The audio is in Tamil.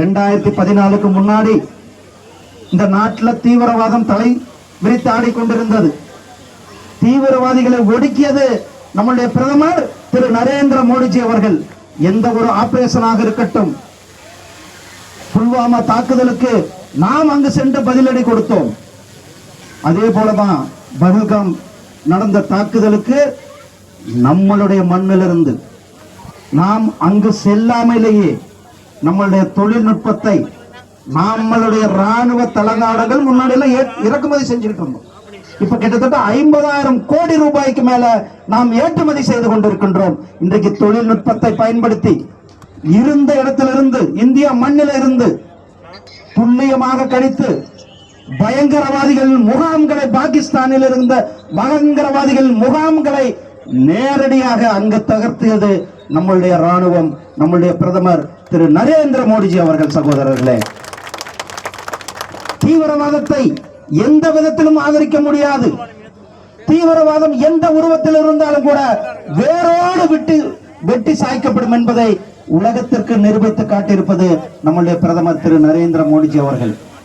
ரெண்டாயிரத்தி பதினாலுக்கு முன்னாடி இந்த நாட்டில் தீவிரவாதம் தலை விரித்து ஆடிக்கொண்டிருந்தது. தீவிரவாதிகளை ஒடுக்கியது நம்முடைய பிரதமர் திரு நரேந்திர மோடிஜி அவர்கள். எந்த ஒரு ஆபரேஷனாக இருக்கட்டும் புல்வாமா தாக்குதலுக்கு நாம் அங்கு சென்று பதிலடி கொடுத்தோம். அதே போலதான் பகல்காம் நடந்த தாக்குதலுக்கு நம்மளுடைய மண்ணிலிருந்து நாம் அங்கு செல்லாமலேயே நம்மளுடைய தொழில்நுட்பத்தை நம்மளுடைய ராணுவ தளங்காடங்கள் முன்னாடி எல்லாம் இறக்குமதி செஞ்சுட்டு இருந்தோம். இப்ப கிட்டத்தட்ட ஐம்பதாயிரம் கோடி ரூபாய்க்கு மேல நாம் ஏற்றுமதி செய்து கொண்டிருக்கின்றோம். இன்றைக்கு தொழில்நுட்பத்தை பயன்படுத்தி இருந்த இடத்திலிருந்து இந்தியா மண்ணில இருந்து துல்லியமாக கணித்து பயங்கரவாதிகள் முகாம்களை பாகிஸ்தானில் இருந்த பயங்கரவாதிகள் முகாம்களை நேரடியாக அங்கு தகர்த்தியது நம்மளுடைய ராணுவம் நம்மளுடைய பிரதமர் திரு நரேந்திர மோடிஜி அவர்கள் சகோதரர்களே. தீவிரவாதத்தை எந்த விதத்திலும் ஆதரிக்க முடியாது. தீவிரவாதம் எந்த உருவத்தில் இருந்தாலும் கூட வேரோடு விட்டு வெட்டி சாய்க்கப்படும் என்பதை உலகத்திற்கு நிரூபித்து காட்டியிருப்பது நம்முடைய பிரதமர் திரு நரேந்திர மோடிஜி அவர்கள்.